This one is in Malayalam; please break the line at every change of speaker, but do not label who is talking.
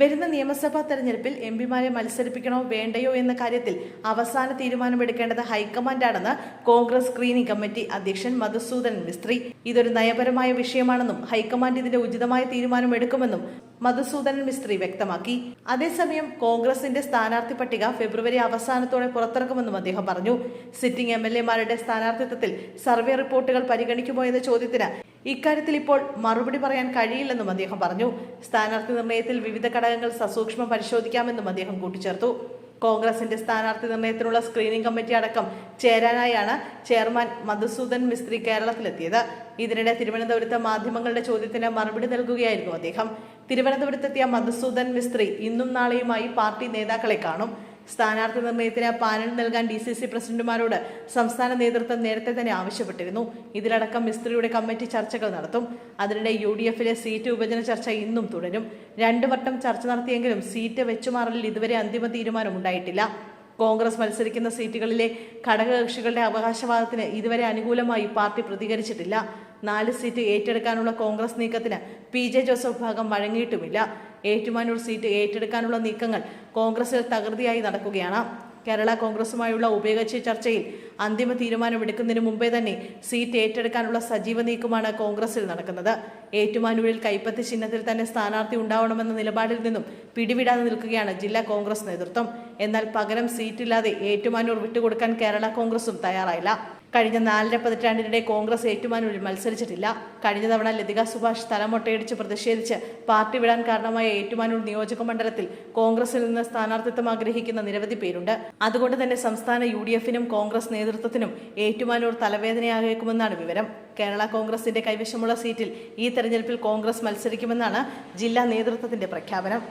വരുന്ന നിയമസഭാ തെരഞ്ഞെടുപ്പിൽ എം പിമാരെ മത്സരിപ്പിക്കണോ വേണ്ടയോ എന്ന കാര്യത്തിൽ അവസാന തീരുമാനമെടുക്കേണ്ടത് ഹൈക്കമാൻഡാണെന്ന് കോൺഗ്രസ് സ്ക്രീനിംഗ് കമ്മിറ്റി അധ്യക്ഷൻ മധുസൂദൻ മിസ്ത്രി. ഇതൊരു നയപരമായ വിഷയമാണെന്നും ഹൈക്കമാൻഡ് ഇതിന്റെ ഉചിതമായ തീരുമാനം എടുക്കുമെന്നും മധുസൂദനൻ മിസ്ത്രി വ്യക്തമാക്കി. അതേസമയം കോൺഗ്രസിന്റെ സ്ഥാനാർത്ഥി പട്ടിക ഫെബ്രുവരി അവസാനത്തോടെ പുറത്തിറക്കുമെന്നും അദ്ദേഹം പറഞ്ഞു. സിറ്റിംഗ് എം എൽ എമാരുടെ സ്ഥാനാർത്ഥിത്വത്തിൽ സർവേ റിപ്പോർട്ടുകൾ പരിഗണിക്കുമോ എന്ന ചോദ്യത്തിന് ഇക്കാര്യത്തിൽ ഇപ്പോൾ മറുപടി പറയാൻ കഴിയില്ലെന്നും അദ്ദേഹം പറഞ്ഞു. സ്ഥാനാർത്ഥി നിർണയത്തിൽ വിവിധ ഘടകങ്ങൾ സസൂക്ഷ്മം പരിശോധിക്കാമെന്നും അദ്ദേഹം കൂട്ടിച്ചേർത്തു. കോൺഗ്രസിന്റെ സ്ഥാനാർത്ഥി നിർണയത്തിനുള്ള സ്ക്രീനിംഗ് കമ്മിറ്റി അടക്കം ചേരാനായാണ് ചെയർമാൻ മധുസൂദൻ മിസ്ത്രി കേരളത്തിലെത്തിയത്. ഇതിനിടെ തിരുവനന്തപുരത്ത് മാധ്യമങ്ങളുടെ ചോദ്യത്തിന് മറുപടി നൽകുകയായിരുന്നു അദ്ദേഹം. തിരുവനന്തപുരത്തെത്തിയ മധുസൂദൻ മിസ്ത്രി ഇന്നും നാളെയുമായി പാർട്ടി നേതാക്കളെ കാണും. സ്ഥാനാർത്ഥി നിർണയത്തിന് പാനൽ നൽകാൻ ഡി സി സി പ്രസിഡന്റുമാരോട് സംസ്ഥാന നേതൃത്വം നേരത്തെ തന്നെ ആവശ്യപ്പെട്ടിരുന്നു. ഇതിലടക്കം മിസ്ത്രിയുടെ കമ്മിറ്റി ചർച്ചകൾ നടത്തും. അതിനിടെ യു ഡി എഫിലെ സീറ്റ് വിഭജന ചർച്ച ഇന്നും തുടരും. രണ്ടു വട്ടം ചർച്ച നടത്തിയെങ്കിലും സീറ്റ് വെച്ചുമാറലിൽ ഇതുവരെ അന്തിമ തീരുമാനമുണ്ടായിട്ടില്ല. കോൺഗ്രസ് മത്സരിക്കുന്ന സീറ്റുകളിലെ ഘടകകക്ഷികളുടെ അവകാശവാദത്തിന് ഇതുവരെ അനുകൂലമായി പാർട്ടി പ്രതികരിച്ചിട്ടില്ല. നാല് സീറ്റ് ഏറ്റെടുക്കാനുള്ള കോൺഗ്രസ് നീക്കത്തിന് പി ജെ ജോസഫ് ഭാഗം വഴങ്ങിയിട്ടുമില്ല. ഏറ്റുമാനൂർ സീറ്റ് ഏറ്റെടുക്കാനുള്ള നീക്കങ്ങൾ കോൺഗ്രസിൽ തകൃതിയായി നടക്കുകയാണ്. കേരള കോൺഗ്രസുമായുള്ള ഉഭയകക്ഷി ചർച്ചയിൽ അന്തിമ തീരുമാനമെടുക്കുന്നതിന് മുമ്പേ തന്നെ സീറ്റ് ഏറ്റെടുക്കാനുള്ള സജീവ നീക്കമാണ് കോൺഗ്രസിൽ നടക്കുന്നത്. ഏറ്റുമാനൂരിൽ കൈപ്പത്തി ചിഹ്നത്തിൽ തന്നെ സ്ഥാനാർത്ഥി ഉണ്ടാവണമെന്ന നിലപാടിൽ നിന്നും പിടിവിടാതെ നിൽക്കുകയാണ് ജില്ലാ കോൺഗ്രസ് നേതൃത്വം. എന്നാൽ പകരം സീറ്റില്ലാതെ ഏറ്റുമാനൂർ വിട്ടുകൊടുക്കാൻ കേരള കോൺഗ്രസും തയ്യാറായില്ല. കഴിഞ്ഞ നാലര പതിറ്റാണ്ടിനിടെ കോൺഗ്രസ് ഏറ്റുമാനൂരിൽ മത്സരിച്ചിട്ടില്ല. കഴിഞ്ഞ തവണ ലതിക സുഭാഷ് തലമൊട്ടയടിച്ച് പ്രതിഷേധിച്ച് പാർട്ടി വിടാൻ കാരണമായ ഏറ്റുമാനൂർ നിയോജക മണ്ഡലത്തിൽ കോൺഗ്രസിൽ നിന്ന് സ്ഥാനാർത്ഥിത്വം ആഗ്രഹിക്കുന്ന നിരവധി പേരുണ്ട്. അതുകൊണ്ട് തന്നെ സംസ്ഥാന യു ഡി എഫിനും കോൺഗ്രസ് നേതൃത്വത്തിനും ഏറ്റുമാനൂർ തലവേദനയായേക്കുമെന്നാണ് വിവരം. കേരള കോൺഗ്രസിന്റെ കൈവശമുള്ള സീറ്റിൽ ഈ തെരഞ്ഞെടുപ്പിൽ കോൺഗ്രസ് മത്സരിക്കുമെന്നാണ് ജില്ലാ നേതൃത്വത്തിന്റെ പ്രഖ്യാപനം.